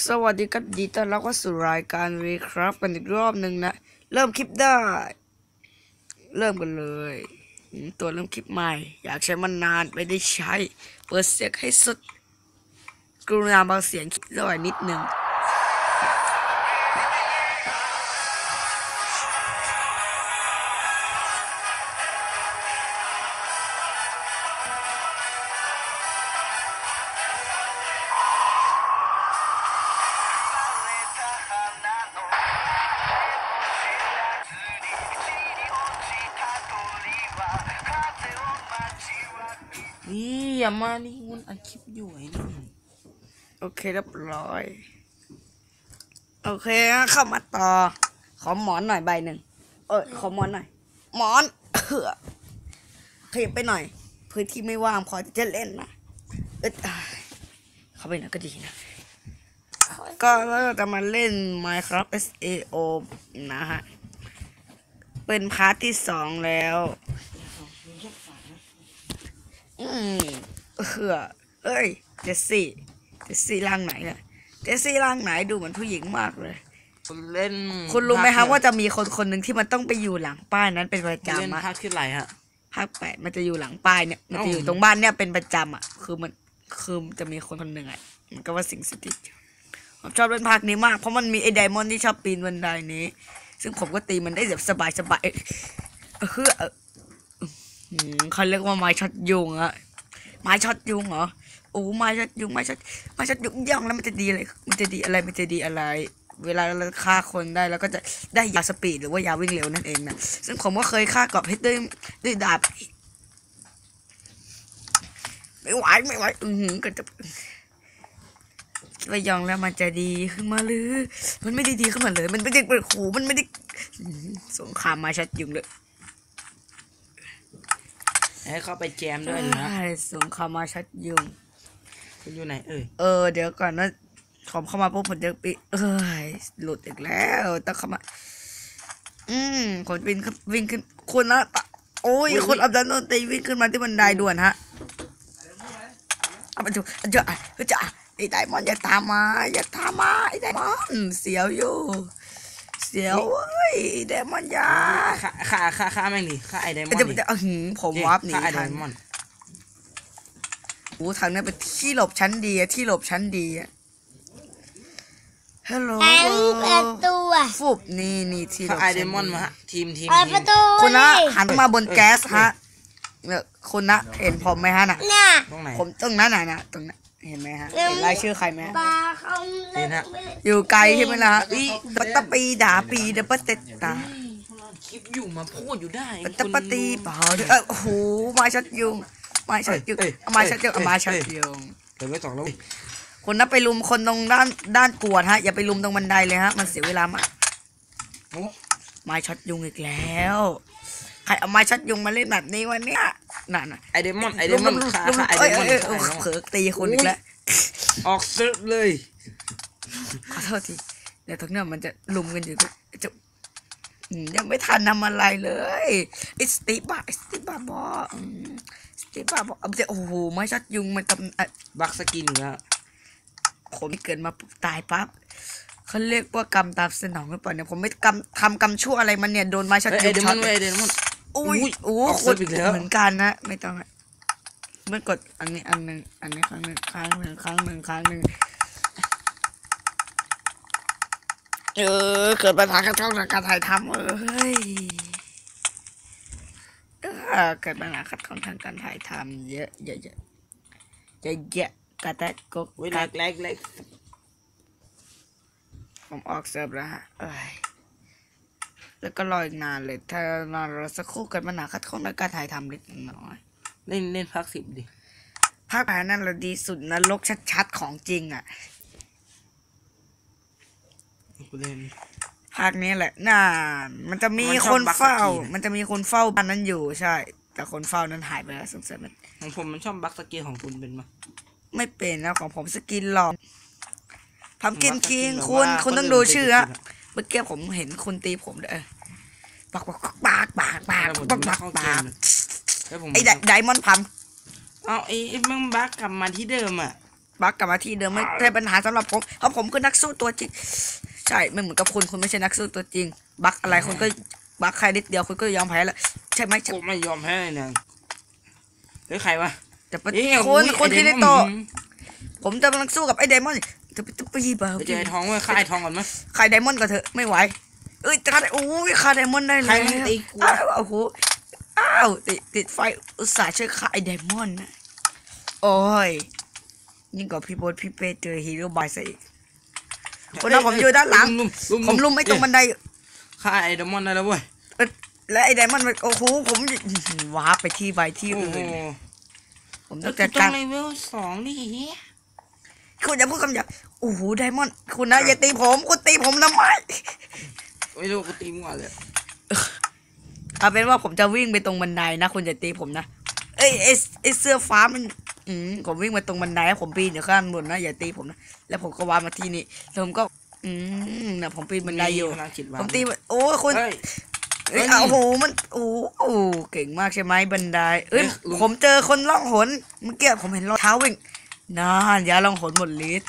สวัสดีครับดีต้อนรับเข้าสู่รายการวีครับกันอีกรอบหนึ่งนะ เริ่มคลิปได้ เริ่มกันเลย ตัวเริ่มคลิปใหม่ อยากใช้มันนานไม่ได้ใช้ เปิดเสียงให้สุด กรุณาเบาเสียงคลิปด้วยนิดหนึ่ง นี่อย่ามานี่มันอัดคลิปอยู่ไอ้นี่โอเคเรียบร้อย โอเคเข้ามาต่อ ขอหมอนหน่อยใบหนึ่งเออขอหมอนหน่อย หมอนเออขยับไปหน่อย พื้นที่ไม่ว่างพอจะเล่นนะเออเข้าไปน่อยก็ดีนะก็เราจะมาเล่น Minecraft SAO นะฮะ เป็นพาร์ทที่สองแล้ว อืมเออเอ้ยเจสซี่เจสซี่ร่างไหนเนี่ยเจสซี่ร่างไหนดูเหมือนผู้หญิงมากเลย คุณเล่นคุณรู้ไหมครับภว่าจะมีคนคนหนึ่งที่มันต้องไปอยู่หลังป้ายนั้นเป็นประเล่นจำอะภาคที่ไหนฮะ ภาคแปดมันจะอยู่หลังป้ายเนี่ยมันจะอยู่เอ้าตรงบ้านเนี่ยเป็นประจำอะคือมันคือมันจะมีคนคนหนึ่งอะมันก็ว่าสิ่งสถิตอยู่ผมชอบเล่นภาคนี้มากเพราะมันมีไอ้ไดมอนด์ที่ชอบปีนบันไดนี้ ซึ่งผมก็ตีมันได้แบบสบายสบายๆเออคือเอออืม เขาเรียกว่าไม้ช็อตยุงอะไม้ช็อตยุงเหรอโอ้ไม้ช็อตยุงไม้ช็อตไม้ช็อตยุงย่องแล้วมันจะดีอะไรมันจะดีอะไรมันจะดีอะไร เวลาเราฆ่าคนได้แล้วก็จะได้ยาสปีดหรือว่ายาวิ่งเร็วนั่นเองนะซึ่งผมก็เคยฆ่ากรอบเพชรด้วยด้วยดาบไม่ไหวไม่ไหวอือหือก็จะคิดว่ายองแล้วมันจะดีขึ้นมาหรือ มันไม่ได้ดีขึ้นมาเลย มันไม่ได้เป็นขูมันไม่ได้สงครามมาชัดยุงเลย ให้เข้าไปแจมด้วยนะอ้ายสงครามมาชัดยุงคุณอยู่ไหนเอ่ยเออเดี๋ยวก่อนนะผมเข้ามาปุ๊บผมจะปีเอ้ยหลุดอีกแล้วต้องเข้ามา อืมคนวิ่งขึ้นวิ่งขึ้นคุณนะโอ้ยคนอับดันโนตีวิ่งขึ้นมาที่บันไดด่วนฮะเอาไปดูเอาเจอะเอาเจอะไอ้ไดมอนด์อย่าตามมาอย่าตามมาไอ้ไดมอนด์เสียวอยู่ เสียวเว้ยไอ้ไดมอนด์อย่า ฆ่าฆ่าฆ่าฆ่าแม่งดิฆ่าไอ้ไดมอนจะด์ดิจะเอาหืมผมวับหนีฆ่าไอ้ไดทันมอนด์โอ้ทางนั้นเป็นที่หลบชั้นดีอะที่หลบชั้นดีอะฮัลโหลแอนประตูอะฟุบนี่นี่ที่หลฆ่าบไอ้ชั้นไดมอนด์มาฮะทีมทีมเปิดทีประม ตูคุณนะดิหันมาบนแก๊สฮะเนี่ยคุณนะเห็นผมไหมฮะน่ะเนี่ยตรงไหน ผมตรงนั้นน่ะนะตรงนั้นเห็นไหมฮะเห็นรายชื่อใครไหมฮะ ปลาเขาเห็นฮะ อยู่ไกลใช่ไหมล่ะฮะอีปัตตะปีดาปีเดปะเตตตาค ลิปอยู่มาพูดอยู่ได้ปัตตะปตีเปล่าเด้อเออโอ้โหมาชัดยุงมาชัดยุงเอามาชัดยุงเอามาชัดยุงเดี๋ยวไม่สองแล้วคนนับไปลุมคนตรงด้านด้านกวดฮะอย่าไปลุมตรงบันไดเลยฮะมันเสียเวลามากโอ้ไม้ช็อตยุงอีกแล้วใครเอาไม้ช็อตยุงมาเล่นแบบนี้วันนี้น่ะน่ะไอ้ไดมอนไอ้ไดมอนมด์ฆ่าไอ้ไดเอ้ยมอนด์เอ้ยฆ่าเอ้ยไอ้ไดมอนเผลอตีคนอีกแล้วออกเซิร์ฟเลยขอโทษทีเดี๋ยวตรงเนี้ยมันจะลุมกันอยู่จะ ยังไม่ทันทำอะไรเลยไอ้สตีบ้าไอ้สตีบ้าบออืมสตีบ้าบอเอาไปโอ้โหไม้ช็อตยุงมันกำอะบักสกินอีกแล้วผมเกิดมาปุ๊บตายปั๊บเขาเรียกว่ากรรมตามสนองหรือเปล่าเนี่ยผมไม่กรรมทำกรรมชั่วอะไรมันเนี่ยโดนไม้ช็อตเอ้ยยุไอ้งไดมช็ออนตด์เว้ยไอ้ไดมอนด์อุ้ยอุ้ยโอ้ออกคเซิร์นฟอีกแล้วเหมือนกันนะไม่ต้องอะเมื่อกดอันนี้อันหนึ่งอันนี้ครั้งหนึ่งครั้งหนึ่งครั้งหนึ่งครั้งหนึ่ง เออ เกิดปัญหากับช่องทางการถ่ายทำเอ้ยเออเกิดปัญหาขัดข้องทางการถ่ายทำเยอะเยอะเยอะเยอะเยอะกระแตกกกเว้ยกแรระกแรกแรกผมออกเซิร์ฟแล้วฮะเอ้ยแล้วก็รออีกนานเลย ถ้านานราสักครู่เกิดปัญหาขัดข้องทางการถ่ายทำเล็กน้อยเล่นเล่นพักสิบดิภาคแผนนั่นแหละดีสุดนรกชัดๆของจริงอะ กูเล่นภาคนี้แหละน่ามันจะมีมันชคอบนบักเฝ้าสกีนะมันจะมีคนเฝ้าบ้านนั้นอยู่ใช่ แต่คนเฝ้านั้นหายไปแล้วสงสัยมันของผมมันชอบบักสกินของคุณเป็นมาไม่เป็นนะของผมสกินหลอกพัมกินผมว่าคิงสกินแบบคุณว่าคุณคนต้องอื่นดูชื่อเป็นฮะสกินอะเมื่อกี้ผมเห็นคุณตีผมด้วยเออปากปากปากปากปากแล้วผมปากไม่ปากเข้าเกปามกเลยแล้วผมไอ้ไดไดมอนด์พัมเอาไอ้ไอ้มึงบักกลับมาที่เดิมอะบักกลับมาที่เดิมไม่ใช่ปัญหาสำหรับผมเพราะผมคือนักสู้ตัวจริง ใช่ไม่เหมือนกับคุณคุณไม่ใช่นักสู้ตัวจริง บักอะไรคุณก็บักใครนิดเดียวคุณก็ยอมแพ้แล้วใช่ไหมใช่กูไม่ยอมแพ้เลยเนี่ยเฮ้ยใครวะแต่ปะเอ้ยคุณอุ้ยคุณไอ้ที่เดได้มอนโตอื้อหือผมจะกำลังสู้กับไอ้ไดมอนด์จะไปจะไปยี่บ้าไปเจอไอ้ทองเว้ยฆ่าไอ้ทองก่อนไหมใครไดมอนด์ก็เถอะไม่ไหวเอ้ยฆ่าได้โอ้ยฆ่าไดมอนด์ได้ใครแล้วมันตีกูอ้าวโอ้โหอ้าวติดติดไฟอุตส่าห์ช่วยฆ่าไอ้ไดมอนด์นะโอ้ยยิ่งกว่าพี่โบ๊ทพี่เป้เจอฮีโร่บายซะอีก คนนั้นผมอยู่ด้านหลังลุมผมลุมไม่ตรงบันไดฆ่าไอ้เดมอนได้แล้วเว้ยเอ้ยและไอ้ไดมอนด์มันโอ้โหผมว้าร์ปไปที่ใบที่โอ้อื่โหนผมแล้ต้วองกูจัดต้กาอรงเลเวลสองดิเฮียคุณอย่าพูดคำหยาบโอ้โหไดมอนด์คุณนะอย่าตีผมคุณตีผมทำไมไม่รู้กูตีมั่วเลยเอาเป็นว่าผมจะวิ่งไปตรงบันไดนะคุณอย่าตีผมนะเอ้ยไอ้ไอ้เสื้อฟ้ามัน อืมผมวิ่งมาตรงบันไดแล้วผมปีนอยู่ข้างบนนะอย่าตีผมนะแล้วผมก็วางมาที่นี่แล้วผมก็ อืมนะผมปีนบันไดอยู่พลังจิตวางผมตีมันโอ้ยคุณเฮ้ย เอ้ยเฮ้ย โอ้โหมันโอ้โหเก่งมากใช่ไหมบันไดเอ้ยเอ้ยลุง ผมเจอคนล่องหนเมื่อกี้ผมเห็นรองเท้าวิ่งนานยาล่องหนหมดฤทธิ์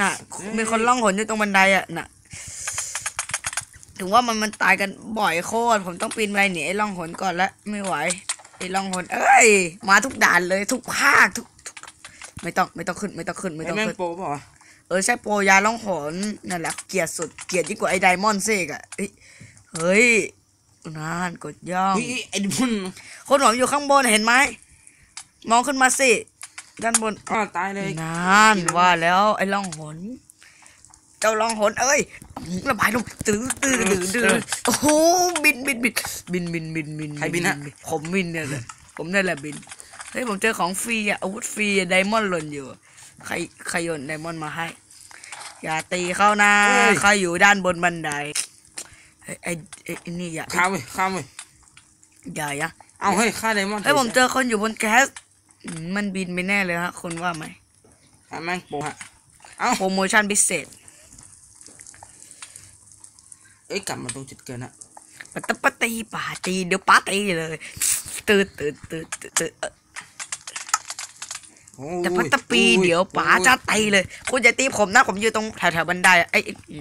น่ะมีคนล่องหนอยู่ตรงบันไดอะน่ะ ถึงว่ามันมันตายกันบ่อยโคตรผมต้องปีนไปหนีไอ้ล่องหนก่อนละไม่ไหว ไอ้ล่องหนเอ้ย มาทุกด่านเลยทุกภาคทุกทุก ไม่ต้องไม่ต้องขึ้นไม่ต้องขึ้นไม่ไอ้ต้องแม่งขึ้นโปรเปล่าวะเออใช่โปรยาล่องหนนั่นแหละเกลียดสุดเกลียดยิ่งกว่าไอ้ไดมอนด์เซกอะเฮ้ยเฮ้ยนานกดย่องเฮ้ยไอ้เดมอนคนผมอยู่ข้างบนเห็นไหมมองขึ้นมาสิด้านบนอ้าวตายเลยนานว่าแล้วไอ้ล่องหนเจ้าล่องหนเอ้ยระบายลงตื้อตื้อตื้อตื้อโอ้โหบินบินบินบินบินบินบินใครบินฮะผมบินเนี่ยแหละผมนี่นแหละบินเฮ้ยผมเจอของฟรีอะอาวุธฟรีไดมอนด์หล่นอยู่ใครใครโยนไดมอนด์มาให้ อย่าตีเข้านะใครอยู่ด้านบนบันไดเฮ้ยไอ้ไอ้ไอ้นี่อย่าข้ามเว้ยข้ามเว้ยอย่าอย่าเอาเฮ้ยฆ่าไดมอนเฮ้ยผมเจอคนอยู่บนแก๊สอืมมันบินไปแน่เลยฮะคุณว่าไหมอะแม่งโปรฮะเอ้าโปรโมชั่นพิเศษ เอ้ยกลับมาตรงจุดเกินอะปะตะปะตีป่าตีเดี๋ยวป้าตีเลยตื่นตื่นตื่นตื่นตื่นเอ่ออแต่ปะตปีเดี๋ยวป๋าจะตีเลย คุณอย่าตีผมนะ ผมอยู่ตรงแถวๆบันไดไอ้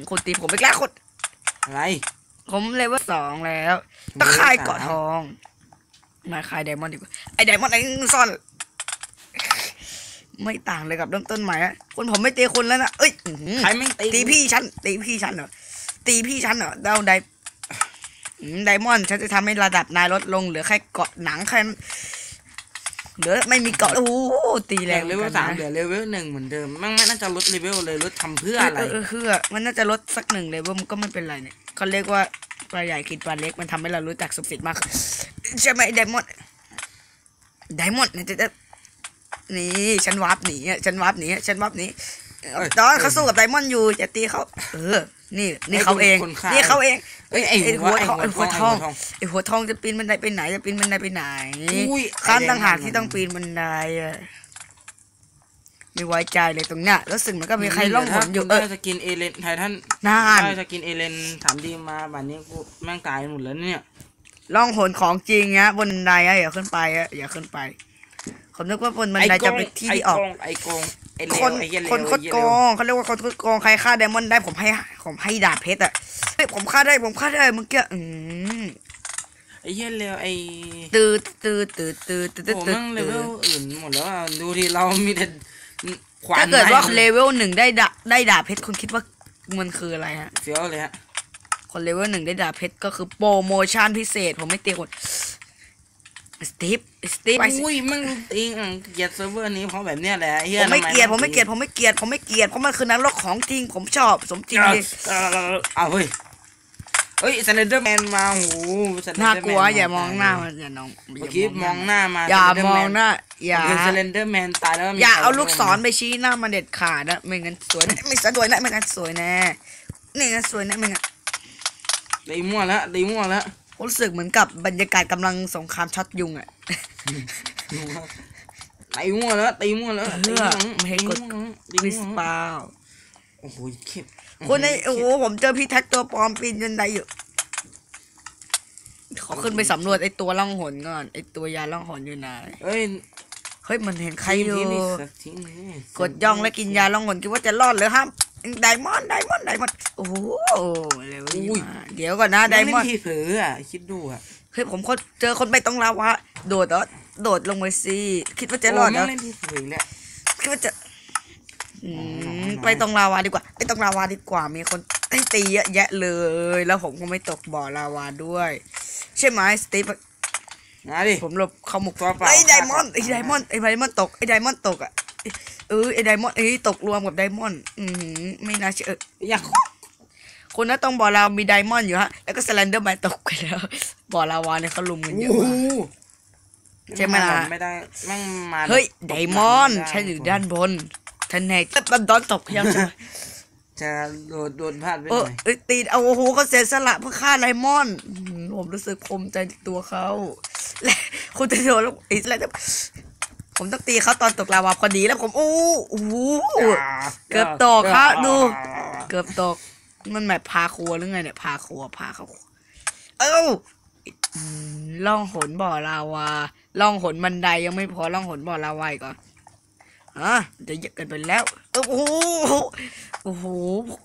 คุณตีผมไปแล้วคุณอะไร ผมเลเวลสองแล้วตะข่ายเกาะทองมาข่ายไดมอนด์ดีกว่าไอ้ไดมอนด์ไอ้ซ่อน ไม่ต่างเลยกับเริ่มต้นใหม่อะคุณผมไม่ตีคุณแล้วนะเอ้ยใครแม่ตีตีพี่ฉันตีพี่ฉันเหรอ ตีพี่ฉันเหรอเดาไดอืมไดมอนด์ฉันจะทำให้ระดับนายลดลงเหลือแค่เกาะหนังแค่นั้นเหลือไม่มีเกาะโอ้โหตีแรแรงงหเลมือนเวกัลนสามนะเหลือเลเวลหนึ่งเหมือนเดิมแม่งไม่น่าจะลดเลเวลเลยลดทำเพื่ออะไรเออเออคือมันน่าจะลดสักหนึ่งเลยว่ามันก็ไม่เป็นไรเนี่ยเขาเรียกว่าปลาใหญ่กินปลาเล็กมันทำให้เรารู้จักสุขสิทธิ์มากขึ้นใช่ไหมไดมอนด์ไดมอนด์เนี่ยจะจะนี่ฉันวาร์ปหนีอะฉันวาร์ปหนีอะฉันวาร์ปหนี เอ้ยตอนเขาสู้กับไดมอนด์อยู่อย่าตีเขาเออ นี่นี่เขาเองคนฆ่านี่เขาเองเอ้ยไอ้ไอ้หัหัววไอ้ทองหัไอ้วหัวททอองงไอ้หัวทองไอ้หัวทองจะปีนบันไดไปไหนจะปีนบันไดไปไหนอุ้ยข้ามไอ้แดงต่างหากมันที่ต้องปีนบันไดอะไม่ไว้ใจเลยตรงเนี้ยรู้สึกเหมือนก็มีใครล่องหนอยู่เอเอออจะกินเอเลนไททันนานได้จะกินเอเลนถามดีมาบัดนี้กูแม่งตายหมดแล้วเนี่ยล่องหนของจริงนะบนบันไดอะอย่าขึ้นไปอะอย่าขึ้นไปผมนึกว่าบนบันไดจะเป็นที่ที่ออกไอ้โกง ไอ้เลควนไอ้เหี้ยเลวคนโคตรไอ้เหี้ยโกเลวงเขาเรียกว่าคนโคตรโกงใครฆ่าไดมอนด์ได้ผมให้ผมให้ดาบเพชรอะเฮ้ยผมฆ่าได้ผมฆ่าได้เมื่อกี้อืมไอ้เหี้ยเลวไอ้ตืดตืดตืดตืดตืดตืดโอ้ตืแม่งเลเวลอื่นหมดแล้วอะดูดิเรามีแต่ขวานถ้าเกิดว่าไม้เลเวลหนึ่งได้ดาได้ดาบเพชรคุณคิดว่ามันคืออะไรฮะเฟี้ยวเลยฮะคนเลเวลหนึ่งได้ดาบเพชรก็คือโปรโมชั่นพิเศษ ผมไม่เตียคน สตีฟสตีฟไปสิอุ้ยแม่งติงอะเกลียดเซิร์ฟเวอร์นี้เพราะแบบเนี้ยแหละไอ้เหี้ผมไม่ทำเกลียดนผมไม่เกลียดผมไม่เกลียดผมไม่เกลียดเพราะมันคือนักรบของจริงผมชอบสมจริงเอาดิเอาเฮ้ยเฮ้ยสแลนเดอร์แมนมาโหน่ากลัวอย่ามองหน้ามันอย่าน้องเมื่อกี้มองหน้ามาอย่ามองหน้าอย่าสแลนเดอร์แมนตายแล้วมีอย่าเอาใครลูกศรไปชี้หน้ามันเด็ดขาดนะไม่งั้นสวยแน่ไม่สวยแน่ไม่งั้นสวยแน่นี่งั้นสวยแน่ไม่งั้นตีมั่วแล้วตีมั่วแล้วผม รู้สึกเหมือนกับบรรยากาศกำลังสงครามช็อตยุงอะตีมั่วแล้วตีมั่วแล้วเพื่อไม่ให้กดตีวิสมั่วเปล่าโอ้โหเข็บคุณไอ้โอ้โหผมเจอพี่แท็กตัวปลอมปีนจนได้อยู่ขอขึ้นไปสำรวจไอ้ตัวล่องหนก่อนไอ้ตัวยาล่องหนอยู่ไหนเอ้ยเฮ้ยมันเห็นใครอยู่ทิ้งนี่สักทิ้งนี่กดย่องและกินยาลองหนคิดว่าจะรอดหรือห้าม ไดมอนด์ไดมอนด์ไดมอนด์โอ้โหเร็วดีมากเดี๋ยวก่อนนะไดไดมมออนนด์ที่เผลออะ คิดดูอะเฮ้ยผมคนเจอคนไปตรงลาวะโดดเหรอโดดลงไปสิคิดว่าจะรอดเหรโแม่องเล่นที่เผลอแล้วคิดว่าจะอืมอ๋อไปตรงลาวาดีกว่า ไปตรงลาวาดีกว่ามีคนให้ตีเยอะแยะเลย แล้วผมก็ไม่ตกบ่อลาวาด้วย ใช่ไหมสตีฟนะดิ ผมหลบเข้าหมกตัวเปล่าไอ้ไดมอนด์ไอ้ไดมอนด์ไอ้ไดมอนด์ตกไอ้ไดมอนด์ตกอะ เออไอ้ไดมอนด์เอ้ยตกรวมกับไดมอนด์อืมไม่น่าเชื่ออยากคนนั้นตรงบ่อลาวมีไดมอนด์อยู่ฮะ แล้วก็สแลนเดอร์แมนตกไปแล้วบ่อลาวาเนี่ยเขาลุมกันเยอะโอ้โหมาก ใช่ไหมล่ะ ไม่ได้แม่งมาเฮ้ยตกไดมอนด์ไม่ไฉันอยู่ด้านบนท่านแหกตันดอนตกพยายามจะจะโดนโดนพลาดไปเอหอน่อยเอ้ยตีนเอาโอ้โหเขาเสียสละเพื่อฆ่าไดมอนด์อืมผมรู้สึกภูมิใจในตัวเขาและคุณจะโดนแล้วอีกแล้ว ผมต้องตีเขาตอนตกลาวาพอดีแล้วผมโอ้โหเกือบตกครับดู เกือบตก มันแบบพาครัวหรือไงเนี่ยพาครัวพาเขาเอ้าอืมล่องหนบ่อลาวาล่องหนบันไดยังไม่พอล่องหนบ่อลาวาอีกก่อนอะจะเยอะเกินไปแล้วเออโอ้โหโอ้โห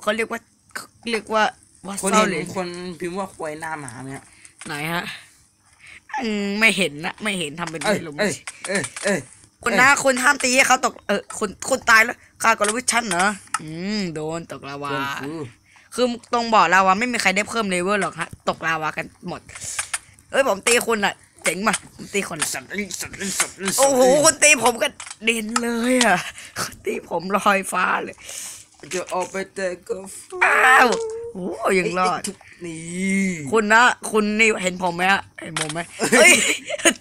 เขาเรียกว่าเขาเรียกว่าว่าคนเศร้าเห็นเลยคนพิมพ์ว่าควายหน้าหมาเนี่ยไหนฮะอืมไม่เห็นนะไม่เห็นทำเป็นเอ้ยไม่รู้เอ้ยเอ้ยเอ้ย คุณนะคุณห้ามตีให้เขาตก เออคุณคุณตายแล้วฆ่ากรวิชันเหรออืมโดนตกลาวาเกินกูคือตรงบ่อลาวาไม่มีใครได้เพิ่มเลเวลหรอกฮะ ตกลาวากันหมด เอ้ยผมตีคุณอะเจ๋งมาผมตีคนอะสัตว์เอ้ยสัตว์เอ้ยสัตว์เยสัตว์โอ้โหคุณตีผมก็เด่นเลยอะคุณตีผมลอยฟ้าเลยจะออกไปแต่ก็ฟ้าอ้าวโอ้โหยังรอดทุกนี่คุณนะ คุณนี่เห็นผมไหมฮะเห็นผมไหมเฮ้ย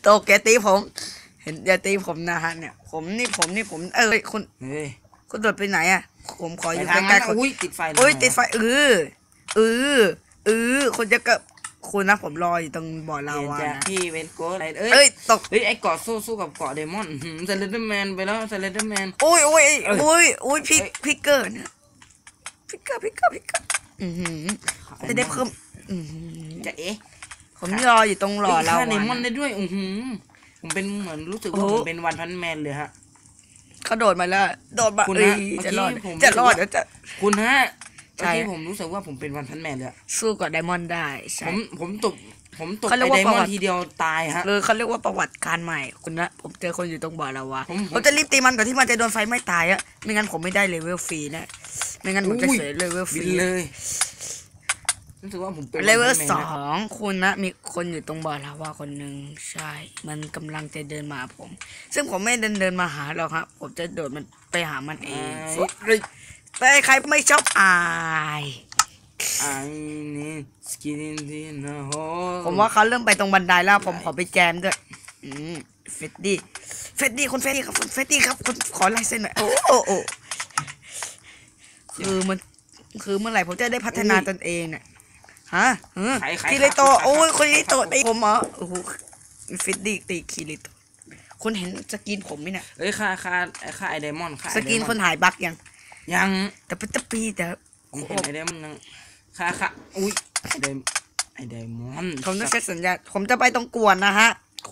ตกแกตีผมเห็นอย่าตีผมนะฮะเนี่ย ผมนี่ผมนี่ผมเอ้ยคุณเฮ้ยคุณโดดไปไหนอะผมขออไปยู่ทางใกล้นั้นๆคุณอุ้ยติดไฟโอ้ยติดไฟเออเออเออคุณจะก็คุณนะผมรออยู่ตรงบ่อเปลาลี่ยนวาจากนะที่เวนโกอะไรเอ้เอ้ยยตกเฮ้ยไอ้เกาะสู้สู้กับเกาะเดมอนสเลนเดอร์แมนไปแล้วสเลนเดอร์แมนโอ้ยโอ้ยเอ้ยโอ้ยโอ้ยพิกเอ้ยพิกเกอร์เนี่ยพิกเกอร์พิกเกอร์พิกเกอร์อือหือจะได้เพิ่มอือหือจะเอ๊ะผมรออยู่ตรงหล่อลาฆ่าวาเดมอนนะได้ด้วยอือหือ ผมเป็นเหมือนรู้สึกว่าโอ้ผมเป็นวันพันแมนเลยฮะเขาโดดมาแล้ว โดดมาคุณเอ้นะยเมื่อกี้จะรอดผมจะรอดรู้สึกว่าเดี๋ยวจะ คุณฮะใช่ เมื่อกี้ผมรู้สึกว่าผมเป็นวันพันแมนเลยอะสู้กับไดมอนด์ได้ใช่ผมผมตกผมตกเขาเรีไอ้ยกว่าไดมอนประวัติด์ทีเดียวตายฮะเลยเขาเรียกว่าประวัติการใหม่คุณนะผมเจอคนอยู่ตรงบ่อลาวาผมผมผมจะรีบตีมันก่อนที่มันจะโดนไฟไหม้ตายอะไม่งั้นผมไม่ได้เลเวลฟรีนะไม่งั้นผมจะอุ้ย เสียเลเวลฟบิรีนเลย รู้สึกว่าผมเป็นเลเวลวันพันแมนสนะองคุณนะ มีคนอยู่ตรงบ่อลาวาคนหนึ่งใช่ มันกำลังจะเดินมาหาผม ซึ่งผมไม่เดินเดินมาหาหรอกครับ ผมจะโดดมันไปหามันเองเอ้ยแต่ใครไม่ชอบอายไอ้นี่สกินดีนะโฮผมว่าเขาเริ่มไปตรงบันไดแล้ว ผมขอไปแจมด้วยอืมเฟดดี้เฟดดี้คุณเฟดดี้ครับคุณเฟดดี้ครับคุณขอลายเซ็นหน่อยโอ้โอ้โอ้คือมันคือเมื่อไหร่ผมจะได้พัฒนาตนเองเนี่ย ฮะเออคิริโตะโอ้ยคิริโตะตีผมเหรอโอ้โหเฟดดี้ตีคิริโตะคุณเห็นสกินผมไหมเนี่ยเอ้ยค่าค่าไอ้ค่าไอไดมอนด์ค่าสกินคนหายบักยังยังแต่เป็นตะปีแต่ผมเห็นไอไดมอนด์ยังค่าค่าอุ้ยไอไดไอไดมอนด์ผมต้องเซ็ตสัญญาณผมจะไปตรงกวนนะฮะ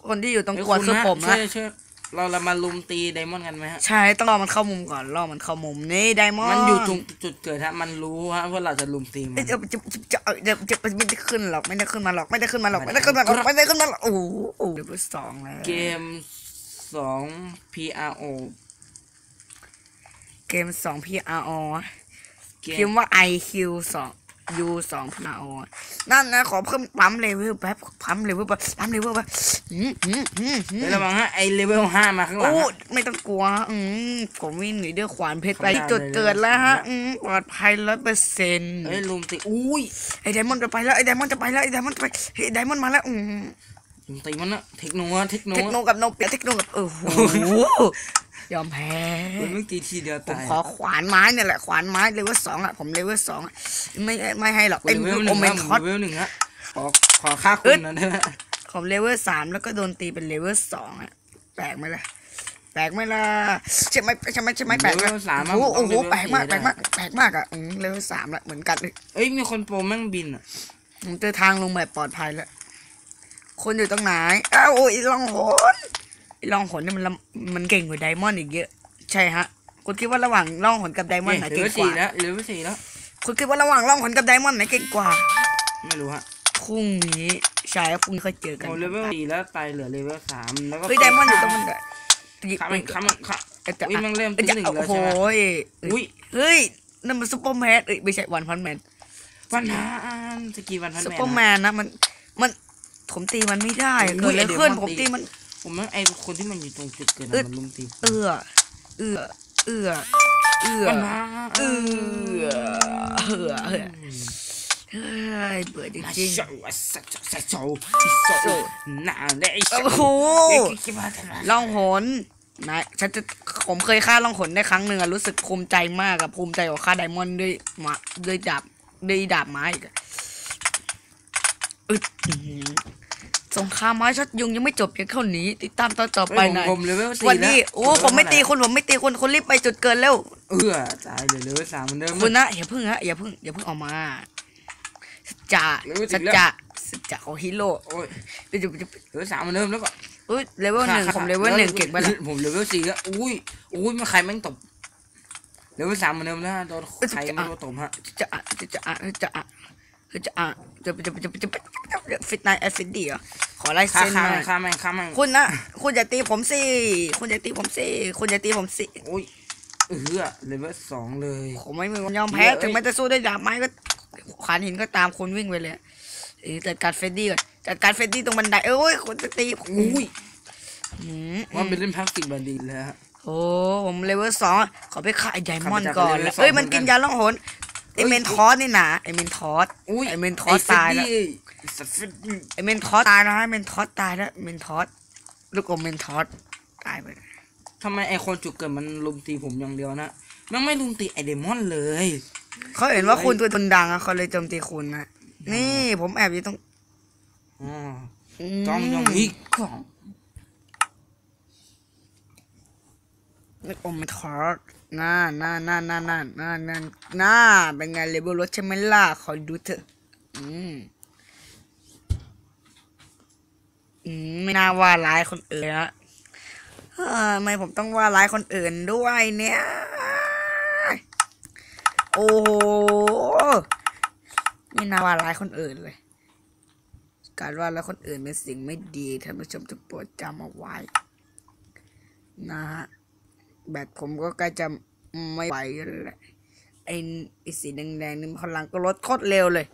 คนที่อยู่ตรงกวนคือผมช่นะวยช่วย เราเรามาลุมตีไดมอนด์กันไหมฮะ ใช่ต้องรอมันเข้ามุมก่อนรอมันเข้ามุมนี่ไดมอนด์มันอยู่ตรงจุดเกิดฮะ มันรู้ฮะว่าเราจะลุมตีมันเอ้ยจะจะจะจะจะจะไม่ได้ขึ้นหรอกไม่ได้ขึ้นมาหรอกไม่ได้ขึ้นมาหรอกไม่ได้ขึ้นมาหรอกไม่ได้ขึ้นมาหรอกโอ้โหเลเวลสองแล้วเกมสอง PRO เกมสอง PRO เกมพิมพ์ว่า IQ สอง U สอง PRO นั่นนะขอเพิ่มปั๊มเลเวลแป๊บปั๊มเลเวลแป๊บปั๊มเลเวลแป๊บอืมอืมอืมอืมเฮ้ยระวังฮะไอเลเวลห้ามาข้างหลังโอ้ฮะไม่ต้องกลัวอืมผมวิ่งหนีด้วยขวานเพชรไปธรรมดาจุดเกิดแล้วฮะเลยอืมปลอดภัยร้อยเปอร์เซ็นต์เฮ้ยลุมตีอุ้ยไอ้ไดมอนด์จะไปแล้วไอ้ไดมอนด์จะไปแล้วไอ้ไดมอนด์จะไปเฮ้ยไดมอนด์มาแล้วอืมลุมตีมันนะเทคโนอะเทคโนเทคโนกับโนเปียเทคโนกับโอ้โห ยอมแพ้มันไม่ตีทีเดียวผมตายขอขวานไม้เนี่ยแหละขวานไม้เลเวลสองอะผมเลเวลสองอะไม่ไม่ให้หรอกเลไอ้เวลหโอนึ่งเมฮะนผมคอสเลเวลหนึ่งฮะขอขอค่าคุเอ้ณยนะได้ไหมผมเลเวลสามแล้วก็โดนตีเป็นเลเวลสองอะแปลกไหมล่ะแปลกไหมล่ะใช่ไหมใช่ไหมใช่ไหมแปลกไหมเลเวลสามอะโอ้โหผมโอ้ต้องโหเลเวลแปลกมากสี่แปลกมากได้แปลกมากอะอืมเลเวลสามละเหมือนกันเลยเอ้ยมีคนโปรแม่งบินอะผมเจอทางลงแบบปลอดภัยแล้วคนอยู่ตรงไหนอ้าวโอ้ยลองหน ล่องหนนี่มันลำมันเก่งกว่าไดมอนด์อีกเยอะ ใช่ฮะ คุณคิดว่าระหว่างล่องหนกับไดมอนด์ไหนเหลืเก่องกสี่ว่าแล้วเหลือสี่แล้วคุณคิดว่าระหว่างล่องหนกับไดมอนด์ไหนเก่งกว่า ไม่รู้ฮะพรุ่งนี้ใช่ครับพรุ่งนี้ค่อยเจอกันโอ้เลเวลสี่แล้วไปเหลือเลเวลสามแล้วก็เฮ้ยไดมอนด์อยู่ตรงมันเลยข้ามมันข้ามมันข้ามเอ้ยจะอุ้ยมันเริ่มเอ้ยที่จะหนึ่งโอ้แล้วโหใช่ไหมยอุ้ยเฮ้ยนั่นมันซุปเปอร์แมนเอ้ยไม่ใช่วันพันแมนวันพันสกีวันพันซุปแมเปอร์แมนนนะมันมันผมตีมันไม่ได้อุ้เกิดยอะไรเดี๋ยวขึ้นมันผมตีตีมัน ผมว่าไอคนที่มันอยู่ตรงจุดเกิดเอ้ยมันลุมตีเอื้อเอื้อเอื้อเอื้อวันพันเอื้อเอื้อเอื้อเฮ้ยเบื่อจมาริงโชว์สักสักโชว์โชว์หน้าเลยๆโอ้โหคิดว่าทำไมล่องหนนะฉันจะผมเคยฆ่าล่องหนได้ครั้งหนึ่งอะรู้สึกภูมิใจมากอะภูมิใจกว่าฆ่าไดมอนด์ด้วยมาด้วยดาบด้วยดาบไม้อีกอะอึดอื้อหือ สงครามไม้ชัดยุงยังไม่จบเพียงเท่านี้ ติดตามตอนต่อไปไปหน่อยผมเลเวลสสี่วัสแล้วดีโอ้ผมไม่ตีคุณผมไม่ตีคุณคุณรีบไปจุดเกินเร็วเออตายเลยเลเวลสามเหมือนเดิมคุณนะอย่าเพิ่งฮะอย่าเพิ่งอย่าเพิ่งออกมาสัจจะเร็วสิสัจแล้วจะสัจจะของฮีโร่โอ้ยเดี๋ยวเดี๋ยวเลเวลสามเหมือนเดิมแล้วก็อุ้ยเลเวลหนึ่งผมเลเวลหนึ่งเก่งไปแล้วผมเลเวลสี่แล้วอุ้ยอุ้ยมันใครแม่งตบเลเวลสามเหมือนเดิมนะโดนใครไม่รู้ตบฮะจะอะจะจะอะจะอะจะอะ จะจะจะจะจะฟิตไนท์แอฟฟิดดี้เหรอขอลายฆ่เส้นฆ่าหน่มัอยฆ่ามันฆ่ามันคุณนะคุณอย่าตีผมสิคุณอย่าตีผมสิคุณอย่าตีผมสิอุ้ยเออเลเวลสองเลยผมไม่มีวันยอมแพ้ถึงแม้จะสู้ได้ดาบไม้ก็ขวานหินก็ตามคุณวิ่งไปเลยเออจัดการเฟดดี้ก่อนจัดการเฟดดี้ตรงบันไดเอ้ยคุณจะตีอุ้ยว่าเป็นเล่นพักสิบบาดีแล้วฮะโอ้ผมเลเวลสองขอไปขายไดมอนด์ข้จาก่อนก็เลเองเอ้ยมันกินยาล่องหน ไอเมนทอสนี่นะไอเมนทอสอุ้ยไอเมนทอสตายแล้วสัตว์ฟิตดี้ไอเมนทอสตายนะไอเมนทอสตายแล้วเมนทอสลูกอมเมนทอสตายไปทำไมไอคนจุกเกิดมันลุมตีผมอย่างเดียวนะมันไม่ลุมตีไอเดมอนเลยเขาเห็นว่าคุณตัวคนดังอะเขาเลยโจมตีคุณนะนี่ผมแอบอยู่ตรงอ๋อมจ้องยองฮิกของ ลูกอมเมนทอสน่าน่าน่าน่าน่าน่าน่าน่าเป็นไงเลเวลรถใช่ไหมล่ะ ขอดูเถอะ อืม อืม ไม่น่าว่าร้ายคนอื่นละเฮ้ยทำไมผมต้องว่าร้ายคนอื่นด้วยเนี่ย โอ้โหไม่น่าว่าร้ายคนอื่นเลย การว่าร้ายคนอื่นเป็นสิ่งไม่ดีท่านผู้ชมจะโปรดจำเอาไว้ นะฮะ แบตผมก็ใกล้จะไม่ไหวแล้วแหละไอ้ไอ้สีแดงๆนี่พลังก็ลดโคตรเร็วเลย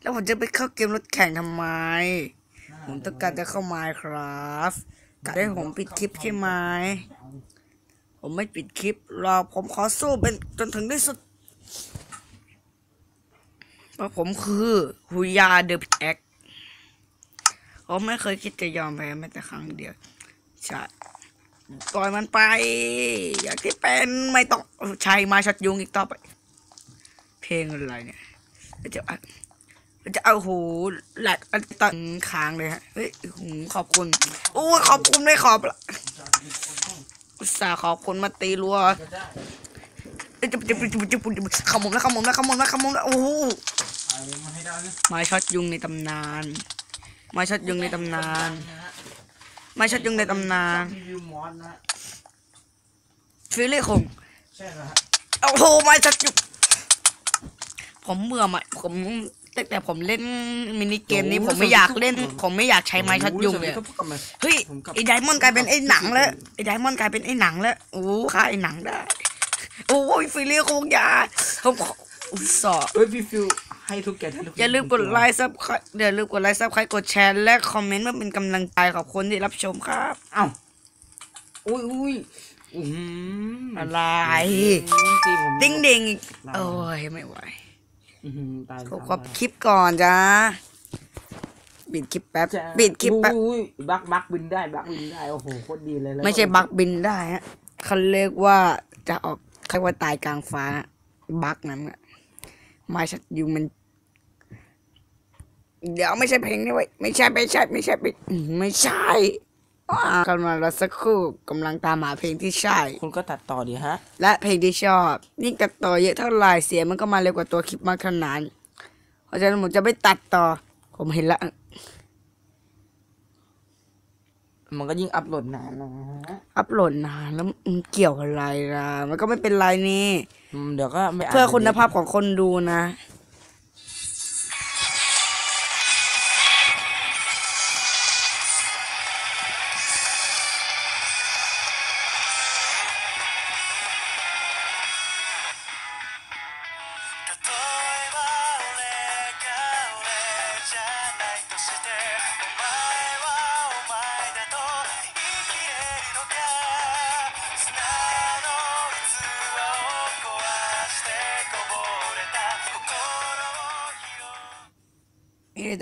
แล้วผมจะไปเข้าเกมรถแข่งทำไม ผมต้องการจะเข้ามาครับกะได้ผมปิดคลิปใช่ไหมผมไม่ปิดคลิปหรอกผมขอสู้เป็นจนถึงที่สุดเพราะผมคือฮุยาเดอะพิกแอคผมไม่เคยคิดจะยอมแพ้แม้แต่ครั้งเดียวใช่ ปล่อยมันไป อยางที่เป็นไม่ต้องใช้มาชัดยุงอีกต่อไป เพลงอะไรเนี่ยจะจะเอาหูแหลกตันค้างเลยฮะเฮ้ยหูขอบคุณโอ้ขอบคุณไม่ขอบละอุตส่าห์ขอบคุณมาตีรัวจะจะจะจะจะขมุมแล้วขมุมแล้วขมุมแล้วขมุมแล้วโอ้โหไม้ช็อตยุงในตำนานไม้ช็อตยุงในตำนาน ไม้ช็อตยุงในตำนานรีวิวมอสนะฟิลลี่คงใช่ครับโอ้โหไม่ชัดอยู่ผมเบื่อไหมผมตั้งแต่ผมเล่นมินิเกมนี้ผมไม่อยากเล่น ผมไม่อยากใช้ไม้ชัดยุงเลยก็พบกับมันเฮ้ยผมกับไอ้ไดมอนด์กลายเป็นไอ้หนังแล้วไอ้ไดมอนด์กลายเป็นไอ้หนังแล้วโอ้ฆ่าไอ้หนังได้โอ้ยฟิลลี่คงอย่าผมขออุตส่าห์เอ้ยพี่ฟิว ให้ทุกแกท่านทุกคนอย่าลืมกดไลค์ซับอย่าลืมกดไลค์ซับใครกดแชร์และคอมเมนต์เพื่อเป็นกำลังใจขอบคุณที่รับชมครับเอ้าอุ้ยอุ้ยอืมอะไรตีผมดิ้งดิงอีกโอ้ยไม่ไหวอื้อหือตายขอขอคลิปก่อนจ้าปิดคลิปแป๊บจ้ะปิดคลิปแป๊บอุ้ยบักบักบินได้บักบินได้โอ้โหโคตรดีเลยแล้วไม่ใช่บักบินได้ฮะเขาเรียกว่าจะออกเขาเรียกว่าตายกลางฟ้าบักนั้นอะ มาชัดยูมัน เดี๋ยวไม่ใช่เพลงนี้ไว้ยไม่ใช่ไม่ใช่ ไม่ใช่ไม่อืมไม่ใช่อ่ากำลังรอสักครู่กำลังตามหาเพลงที่ใช่ คุณก็ตัดต่อดีฮะ และเพลงที่ชอบยิ่งตัดต่อเยอะเท่าไหร่เสียงมันก็มาเร็วกว่าตัวคลิปมากขนาดนั้นเพราะฉะนั้นผมจะไม่ตัดต่อ ผมเห็นละ มันก็ยิ่งอัพโหลดนานนะฮะอัพโหลดนานแล้วมันเกี่ยวอะไรล่ะ มันก็ไม่เป็นไรนี่อืมเดี๋ยวก็ไม่นเพื่อคุณภาพของคนดูนะ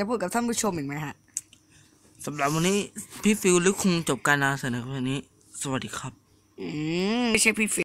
จะพูดกับท่านผู้ชมอีกไหมฮะสำหรับวันนี้พี่ฟิลหรือคงจบการนำเสนอวันนี้ สวัสดีครับ อืมไม่ใช่พี่ฟิ